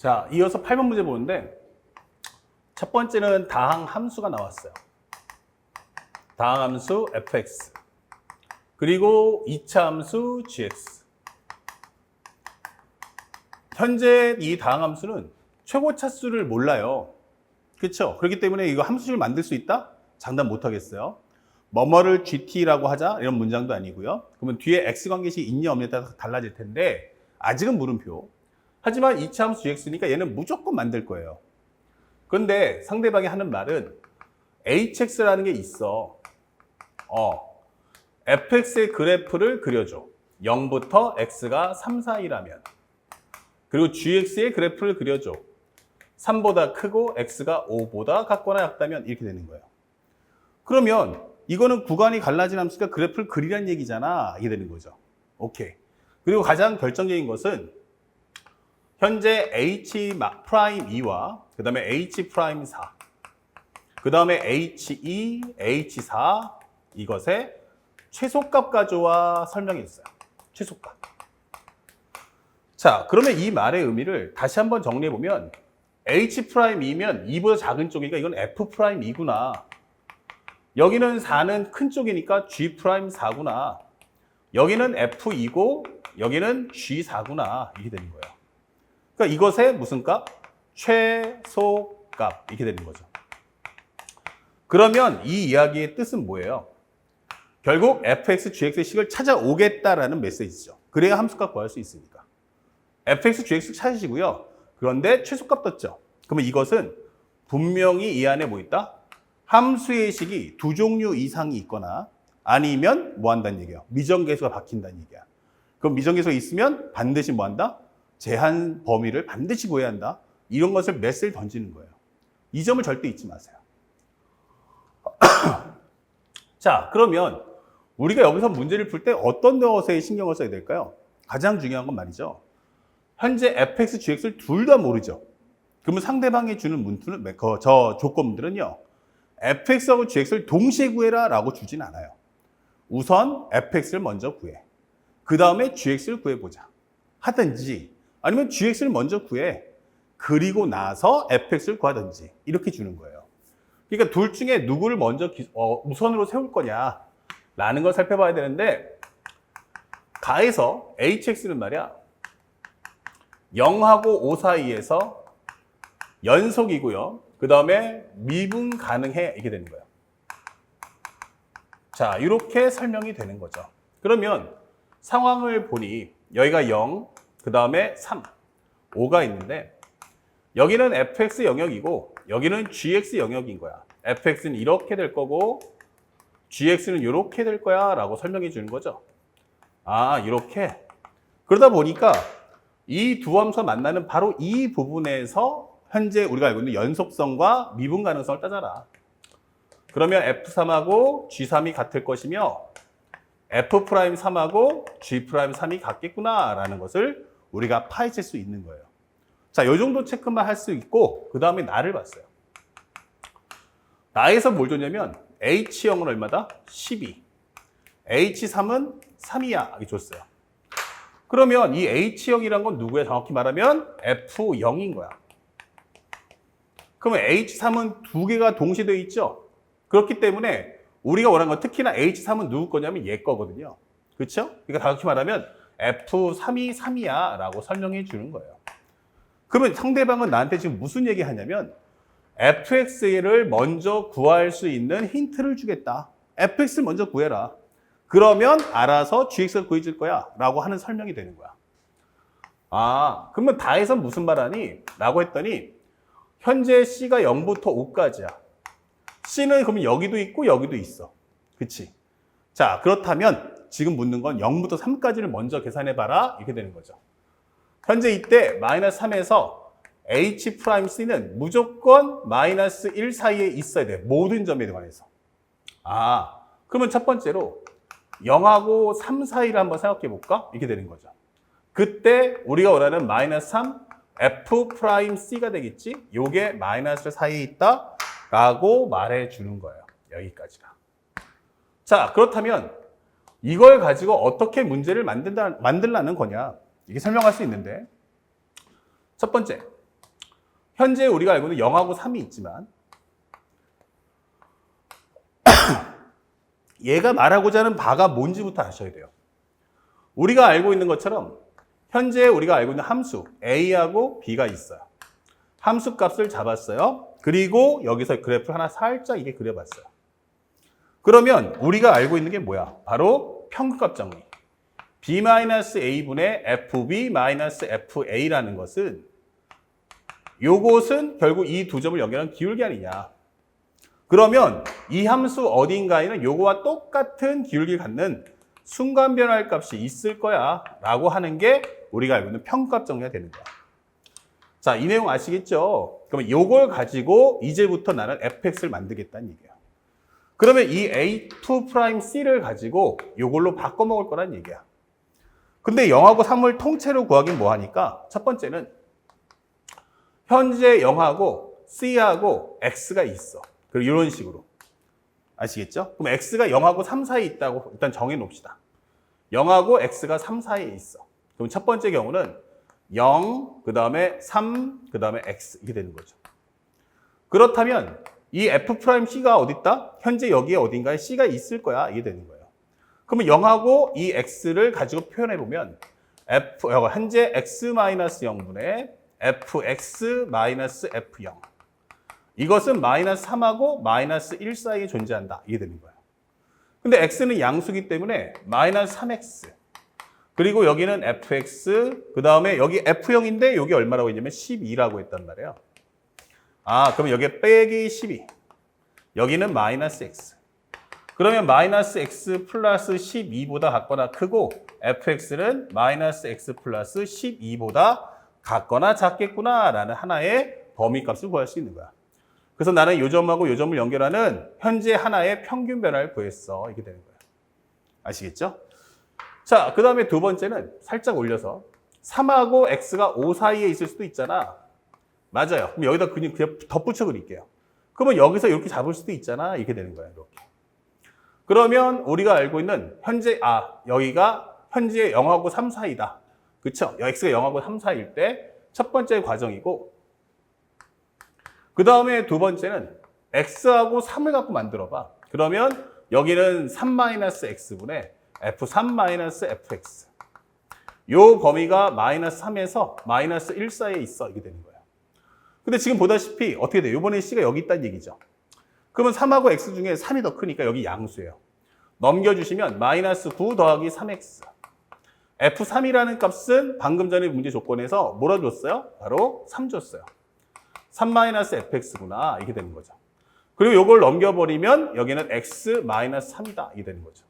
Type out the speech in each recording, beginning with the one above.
자, 이어서 8번 문제 보는데 첫 번째는 다항 함수가 나왔어요. 다항 함수 fx 그리고 2차 함수 gx 현재 이 다항 함수는 최고 차수를 몰라요. 그렇죠? 그렇기 때문에 이거 함수를 만들 수 있다? 장담 못 하겠어요. 뭐뭐를 gt라고 하자 이런 문장도 아니고요. 그러면 뒤에 x 관계식이 있냐 없냐에 따라 달라질 텐데 아직은 물음표. 하지만 2차 함수 gx니까 얘는 무조건 만들 거예요. 그런데 상대방이 하는 말은 hx라는 게 있어. 어. fx의 그래프를 그려줘. 0부터 x가 3 사이라면. 그리고 gx의 그래프를 그려줘. 3보다 크고 x가 5보다 같거나 같다면 이렇게 되는 거예요. 그러면 이거는 구간이 갈라진 함수가 그래프를 그리란 얘기잖아. 이게 되는 거죠. 오케이. 그리고 가장 결정적인 것은 현재 h 프라임 2와 그 다음에 h 프라임 4, 그 다음에 h2, h4 이것의 최소값 가져와 설명했어요. 최소값. 자, 그러면 이 말의 의미를 다시 한번 정리해 보면 h 프라임 2면 2보다 작은 쪽이니까 이건 f 프라임 2구나. 여기는 4는 큰 쪽이니까 g 프라임 4구나. 여기는 f2고 여기는 g4구나. 이렇게 되는 거예요. 그러니까 이것의 무슨 값? 최소값. 이렇게 되는 거죠. 그러면 이 이야기의 뜻은 뭐예요? 결국 fx, gx의 식을 찾아오겠다라는 메시지죠. 그래야 함수값 구할 수 있으니까. fx, gx 찾으시고요. 그런데 최소값 떴죠. 그러면 이것은 분명히 이 안에 뭐 있다? 함수의 식이 두 종류 이상이 있거나 아니면 뭐 한다는 얘기예요. 미정계수가 바뀐다는 얘기야. 그럼 미정계수가 있으면 반드시 뭐 한다? 제한 범위를 반드시 구해야 한다. 이런 것을 메시를 던지는 거예요. 이 점을 절대 잊지 마세요. 자, 그러면 우리가 여기서 문제를 풀 때 어떤 것에 신경을 써야 될까요? 가장 중요한 건 말이죠. 현재 fx, gx를 둘 다 모르죠. 그러면 상대방이 주는 문투는 그, 저 조건들은요. fx하고 gx를 동시에 구해라 라고 주진 않아요. 우선 fx를 먼저 구해. 그 다음에 gx를 구해보자. 하든지 아니면 gx를 먼저 구해. 그리고 나서 fx를 구하든지 이렇게 주는 거예요. 그러니까 둘 중에 누구를 먼저 기- 어, 우선으로 세울 거냐 라는 걸 살펴봐야 되는데 가에서 hx는 말이야 0하고 5 사이에서 연속이고요. 그 다음에 미분 가능해 이게 되는 거예요. 자, 이렇게 설명이 되는 거죠. 그러면 상황을 보니 여기가 0, 그 다음에 3, 5가 있는데 여기는 fx 영역이고 여기는 gx 영역인 거야. fx는 이렇게 될 거고 gx는 이렇게 될 거야 라고 설명해 주는 거죠. 아, 이렇게. 그러다 보니까 이 두 함수가 만나는 바로 이 부분에서 현재 우리가 알고 있는 연속성과 미분 가능성을 따져라. 그러면 F3하고 G3이 같을 것이며 F'3하고 G'3이 같겠구나 라는 것을 우리가 파헤칠 수 있는 거예요. 자, 요 정도 체크만 할 수 있고 그 다음에 나를 봤어요. 나에서 뭘 줬냐면 H형은 얼마다? 12. H3은 3이야. 이렇게 줬어요. 그러면 이 H형이란 건 누구야? 정확히 말하면 F0인 거야. 그러면 H3은 두 개가 동시되어 있죠? 그렇기 때문에 우리가 원하는 건 특히나 H3은 누구 거냐면 얘 거거든요. 그렇죠? 그러니까 정확히 말하면 F3이 3이야 라고 설명해 주는 거예요. 그러면 상대방은 나한테 지금 무슨 얘기 하냐면 fx를 먼저 구할 수 있는 힌트를 주겠다. fx를 먼저 구해라. 그러면 알아서 gx가 구해질 거야. 라고 하는 설명이 되는 거야. 아, 그러면 다해서 무슨 말 하니? 라고 했더니 현재 c가 0부터 5까지야. c는 그러면 여기도 있고 여기도 있어. 그치? 자, 그렇다면 지금 묻는 건 0부터 3까지를 먼저 계산해 봐라. 이렇게 되는 거죠. 현재 이때 마이너스 3에서 h 프라임 c는 무조건 마이너스 1 사이에 있어야 돼. 모든 점에 관해서. 아, 그러면 첫 번째로 0하고 3 사이를 한번 생각해 볼까? 이렇게 되는 거죠. 그때 우리가 원하는 마이너스 3 f 프라임 c가 되겠지? 요게 마이너스 사이에 있다 라고 말해 주는 거예요. 여기까지가. 자, 그렇다면 이걸 가지고 어떻게 문제를 만든다, 만들라는 거냐? 이게 설명할 수 있는데 첫 번째 현재 우리가 알고 있는 0하고 3이 있지만 얘가 말하고자 하는 바가 뭔지부터 아셔야 돼요. 우리가 알고 있는 것처럼 현재 우리가 알고 있는 함수 a하고 b가 있어요. 함수 값을 잡았어요. 그리고 여기서 그래프를 하나 살짝 이게 그려봤어요. 그러면 우리가 알고 있는 게 뭐야? 바로 평균값 정리. b-a분의 fb-fa라는 것은 요것은 결국 이 두 점을 연결한 기울기 아니냐. 그러면 이 함수 어딘가에는 요거와 똑같은 기울기를 갖는 순간 변화할 값이 있을 거야 라고 하는 게 우리가 알고 있는 평값 정리가 되는 거야. 자, 이 내용 아시겠죠? 그러면 요걸 가지고 이제부터 나는 fx를 만들겠다는 얘기야. 그러면 이 a2'c를 가지고 요걸로 바꿔 먹을 거란 얘기야. 근데 0하고 3을 통째로 구하긴 뭐 하니까 첫 번째는 현재 0하고 c하고 x가 있어. 그리고 이런 식으로. 아시겠죠? 그럼 x가 0하고 3 사이에 있다고 일단 정해 놓읍시다. 0하고 x가 3 사이에 있어. 그럼 첫 번째 경우는 0, 그 다음에 3, 그 다음에 x 이렇게 되는 거죠. 그렇다면 이 f'c가 어디 있다? 현재 여기에 어딘가에 c가 있을 거야. 이게 되는 거예요. 그러면 0하고 이 x를 가지고 표현해 보면 f 어, 현재 x-0분의 fx-f0 이것은 마이너스 3하고 마이너스 1 사이에 존재한다. 이게 되는 거예요. 근데 x는 양수기 때문에 마이너스 3x 그리고 여기는 fx 그 다음에 여기 f0인데 여기 얼마라고 했냐면 12라고 했단 말이에요. 아 그럼 여기 빼기 12 여기는 마이너스 x 그러면 마이너스 x 플러스 12보다 같거나 크고 fx는 마이너스 x 플러스 12보다 같거나 작겠구나 라는 하나의 범위값을 구할 수 있는 거야. 그래서 나는 요 점하고 요 점을 연결하는 현재 하나의 평균 변화를 구했어. 이렇게 되는 거야. 아시겠죠? 자, 그 다음에 두 번째는 살짝 올려서 3하고 x가 5 사이에 있을 수도 있잖아. 맞아요. 그럼 여기다 그냥, 그냥 덧붙여 그릴게요. 그러면 여기서 이렇게 잡을 수도 있잖아. 이렇게 되는 거야. 이렇게. 그러면 우리가 알고 있는 현재, 아, 여기가 현재 0하고 3 사이다. 그쵸? x가 0하고 3 사이일 때 첫 번째 과정이고, 그 다음에 두 번째는 x하고 3을 갖고 만들어 봐. 그러면 여기는 3-x분의 f3-fx. 요 범위가 마이너스 3에서 마이너스 1 사이에 있어. 이게 되는 거예요. 근데 지금 보다시피 어떻게 돼요? 이번에 c가 여기 있다는 얘기죠. 그러면 3하고 x 중에 3이 더 크니까 여기 양수예요. 넘겨주시면 마이너스 9 더하기 3x. f3이라는 값은 방금 전에 문제 조건에서 뭐라 줬어요? 바로 3 줬어요. 3-fx구나. 이렇게 되는 거죠. 그리고 이걸 넘겨버리면 여기는 x-3이다. 이게 되는 거죠.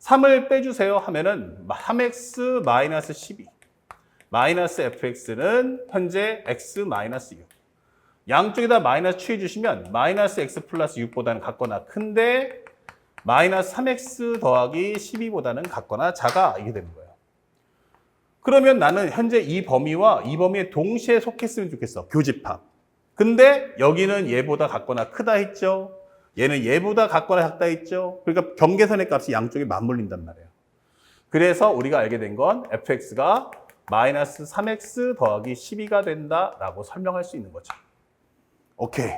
3을 빼주세요 하면은 3x-12. 마이너스 fx는 현재 x-6. 양쪽에 다 마이너스 취해 주시면 마이너스 x 플러스 6보다는 같거나 큰데 마이너스 3x 더하기 12보다는 같거나 작아. 이게 되는 거예요. 그러면 나는 현재 이 범위와 이 범위에 동시에 속했으면 좋겠어. 교집합. 근데 여기는 얘보다 같거나 크다 했죠. 얘는 얘보다 같거나 작다 했죠. 그러니까 경계선의 값이 양쪽에 맞물린단 말이에요. 그래서 우리가 알게 된 건 fx가 마이너스 3x 더하기 12가 된다라고 설명할 수 있는 거죠. 오케이.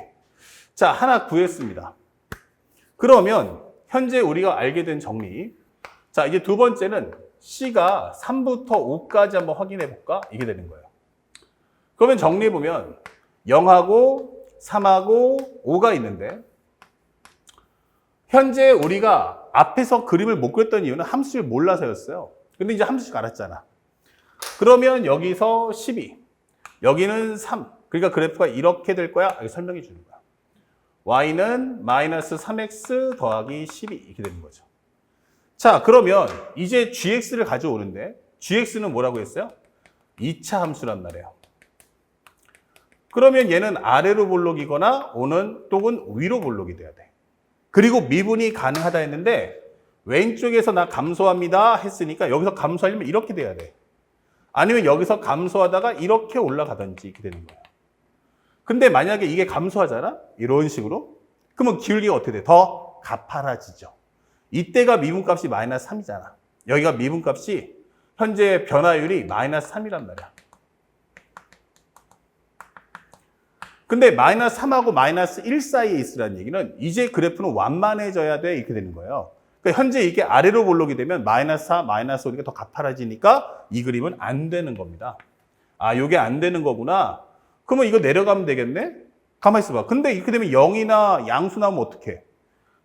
자, 하나 구했습니다. 그러면 현재 우리가 알게 된 정리. 자, 이제 두 번째는 C가 3부터 5까지 한번 확인해 볼까? 이게 되는 거예요. 그러면 정리해 보면 0하고 3하고 5가 있는데 현재 우리가 앞에서 그림을 못 그렸던 이유는 함수를 몰라서였어요. 근데 이제 함수를 알았잖아. 그러면 여기서 12, 여기는 3. 그러니까 그래프가 이렇게 될 거야. 이렇게 설명해 주는 거야. y는 마이너스 3x 더하기 12 이렇게 되는 거죠. 자, 그러면 이제 gx를 가져오는데 gx는 뭐라고 했어요? 2차 함수란 말이에요. 그러면 얘는 아래로 볼록이거나 오는 또는 위로 볼록이 돼야 돼. 그리고 미분이 가능하다 했는데 왼쪽에서 나 감소합니다 했으니까 여기서 감소하려면 이렇게 돼야 돼. 아니면 여기서 감소하다가 이렇게 올라가든지 이렇게 되는 거예요. 근데 만약에 이게 감소하잖아? 이런 식으로? 그러면 기울기가 어떻게 돼? 더 가파라지죠. 이때가 미분값이 마이너스 3이잖아. 여기가 미분값이 현재 변화율이 마이너스 3이란 말이야. 근데 마이너스 3하고 마이너스 1 사이에 있으라는 얘기는 이제 그래프는 완만해져야 돼 이렇게 되는 거예요. 그러니까 현재 이게 아래로 볼록이 되면 마이너스 4, 마이너스 5니까 더 가파라지니까 이 그림은 안 되는 겁니다. 아, 요게 안 되는 거구나. 그러면 이거 내려가면 되겠네? 가만히 있어봐. 근데 이렇게 되면 0이나 양수 나오면 어떡해?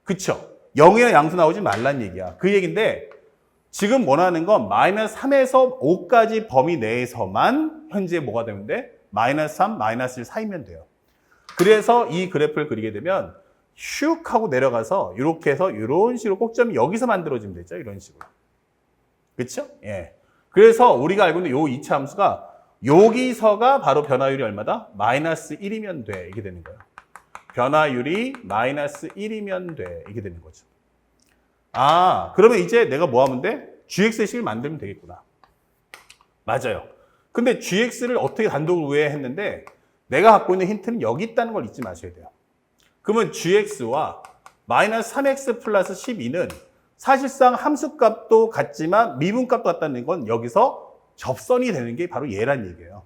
그쵸? 0이나 양수 나오지 말란 얘기야. 그 얘기인데 지금 원하는 건 마이너스 3에서 5까지 범위 내에서만 현재 뭐가 돼? 마이너스 3, 마이너스 1 사이면 돼요. 그래서 이 그래프를 그리게 되면 슉 하고 내려가서 이렇게 해서 이런 식으로 꼭점이 여기서 만들어지면 되죠. 이런 식으로. 그렇죠? 예. 그래서 우리가 알고 있는 요 이차 함수가 여기서가 바로 변화율이 얼마다? 마이너스 1이면 돼. 이게 되는 거예요. 변화율이 마이너스 1이면 돼. 이게 되는 거죠. 아, 그러면 이제 내가 뭐 하면 돼? gx의 식을 만들면 되겠구나. 맞아요. 근데 gx를 어떻게 단독으로 우회했는데 내가 갖고 있는 힌트는 여기 있다는 걸 잊지 마셔야 돼요. 그러면 gx와 마이너스 3x 플러스 12는 사실상 함수값도 같지만 미분값도 같다는 건 여기서 접선이 되는 게 바로 얘란 얘기예요.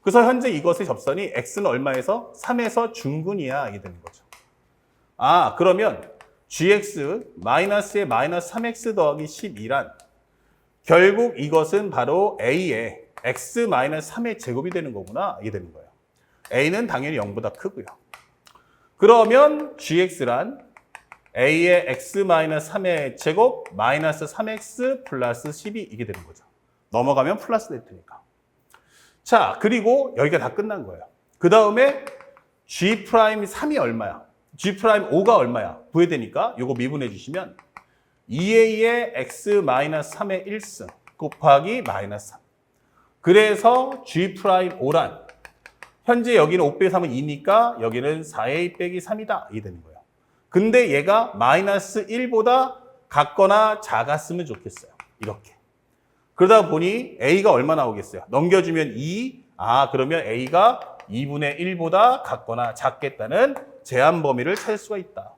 그래서 현재 이것의 접선이 x는 얼마에서 3에서 중근이야 이게 되는 거죠. 아 그러면 gx 마이너스에 마이너스 3x 더하기 12란 결국 이것은 바로 a의 x 마이너스 3의 제곱이 되는 거구나 이게 되는 거예요. a는 당연히 0보다 크고요. 그러면 gx란 a의 x 마이너스 3의 제곱 마이너스 3x 플러스 12 이게 되는 거죠. 넘어가면 플러스 네트니까. 자, 그리고 여기가 다 끝난 거예요. 그 다음에 g 프라임 3이 얼마야? g 프라임 5가 얼마야? 구해되니까 요거 미분해 주시면 2a의 x 마이너스 3의 1승 곱하기 마이너스 3. 그래서 g 프라임 5란 현재 여기는 5 빼기 3은 2니까 여기는 4a 빼기 3이다. 이게 되는 거예요. 근데 얘가 마이너스 1보다 같거나 작았으면 좋겠어요. 이렇게. 그러다 보니 a가 얼마 나오겠어요? 넘겨주면 2. 아, 그러면 a가 2분의 1보다 같거나 작겠다는 제한 범위를 찾을 수가 있다.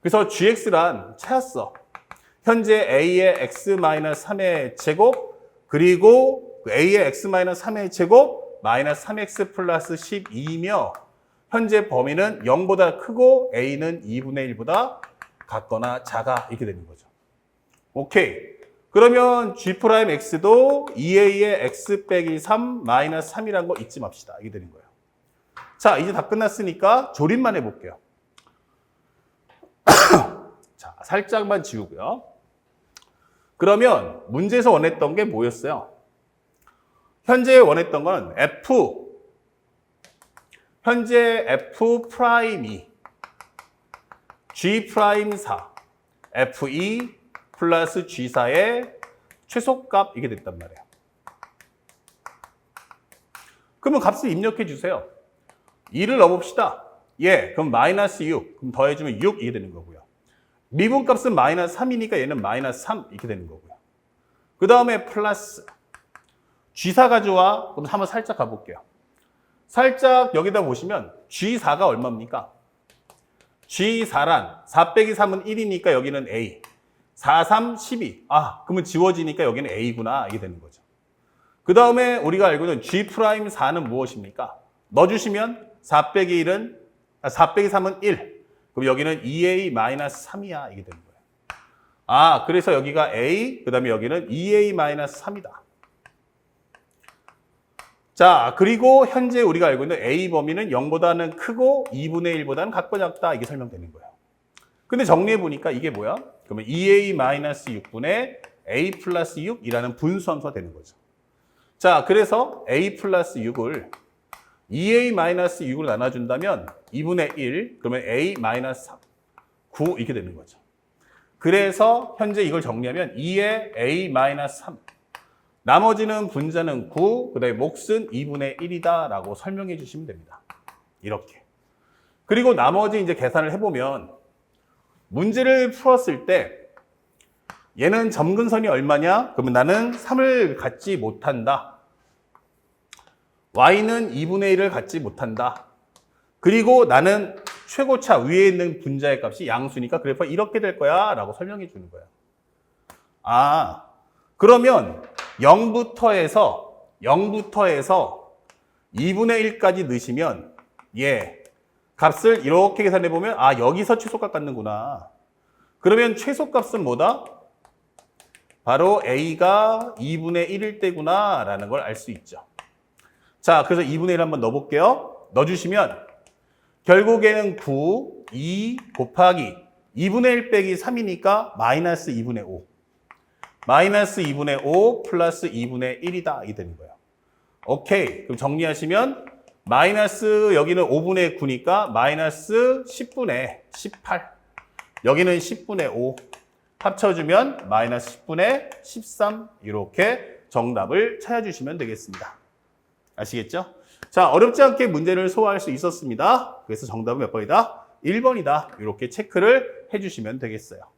그래서 gx란 찾았어. 현재 a의 x-3의 제곱 그리고 그 a의 x-3의 제곱 마이너스 3x 플러스 12이며 현재 범위는 0보다 크고 a는 2분의 1보다 같거나 작아 이렇게 되는 거죠. 오케이. 그러면 g 프라임 x도 2a의 x 빼기 3 마이너스 3이라는 거 잊지 맙시다. 이게 되는 거예요. 자, 이제 다 끝났으니까 조립만 해볼게요. 자, 살짝만 지우고요. 그러면 문제에서 원했던 게 뭐였어요? 현재 원했던 건 f 현재 f 프라임이 g 프라임 4 f2 플러스 g4의 최소값 이게 됐단 말이에요. 그러면 값을 입력해 주세요. 2를 넣어봅시다. 예, 그럼 마이너스 6. 그럼 더해주면 6 이게 되는 거고요. 미분 값은 마이너스 3이니까 얘는 마이너스 3 이렇게 되는 거고요. 그 다음에 플러스 G4 가져와. 그럼 한번 살짝 가볼게요. 살짝 여기다 보시면 G4가 얼마입니까? G4란 4 빼기 3은 1이니까 여기는 A. 4, 3, 12. 아, 그러면 지워지니까 여기는 A구나. 이게 되는 거죠. 그 다음에 우리가 알고 있는 G 프라임 4는 무엇입니까? 넣어주시면 4 빼기 1은, 아, 4 빼기 3은 1. 그럼 여기는 2A 마이너스 3이야. 이게 되는 거예요. 아, 그래서 여기가 A, 그 다음에 여기는 2A 마이너스 3이다. 자, 그리고 현재 우리가 알고 있는 A 범위는 0보다는 크고 2분의 1보다는 각과 작다. 이게 설명되는 거예요. 근데 정리해 보니까 이게 뭐야? 그러면 2A-6분의 A 플러스 6이라는 분수함수가 되는 거죠. 자, 그래서 A 플러스 6을 2A-6을 나눠준다면 2분의 1, 그러면 A-3, 9 이렇게 되는 거죠. 그래서 현재 이걸 정리하면 2의 A-3, 나머지는 분자는 9, 그 다음에 몫은 2분의 1이다 라고 설명해 주시면 됩니다. 이렇게. 그리고 나머지 이제 계산을 해보면 문제를 풀었을 때 얘는 점근선이 얼마냐? 그러면 나는 3을 갖지 못한다. y는 2분의 1을 갖지 못한다. 그리고 나는 최고차 위에 있는 분자의 값이 양수니까 그래서 이렇게 될 거야 라고 설명해 주는 거야. 아, 그러면 0부터 해서 0부터 해서 2분의 1까지 넣으시면 예. 값을 이렇게 계산해 보면 아 여기서 최소값 갖는구나. 그러면 최소값은 뭐다? 바로 a가 2분의 1일 때구나 라는 걸 알 수 있죠. 자, 그래서 2분의 1 한번 넣어볼게요. 넣어주시면 결국에는 9, 2 곱하기 2분의 1 빼기 3이니까 마이너스 2분의 5. 마이너스 2분의 5 플러스 2분의 1이다. 이 되는 거예요. 오케이. 그럼 정리하시면 마이너스 여기는 5분의 9니까 마이너스 10분의 18. 여기는 10분의 5. 합쳐주면 마이너스 10분의 13. 이렇게 정답을 찾아주시면 되겠습니다. 아시겠죠? 자, 어렵지 않게 문제를 소화할 수 있었습니다. 그래서 정답은 몇 번이다? 1번이다. 이렇게 체크를 해주시면 되겠어요.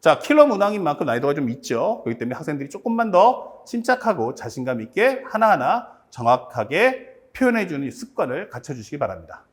자, 킬러 문항인 만큼 난이도가 좀 있죠. 그렇기 때문에 학생들이 조금만 더 침착하고 자신감 있게 하나하나 정확하게 표현해주는 습관을 갖춰주시기 바랍니다.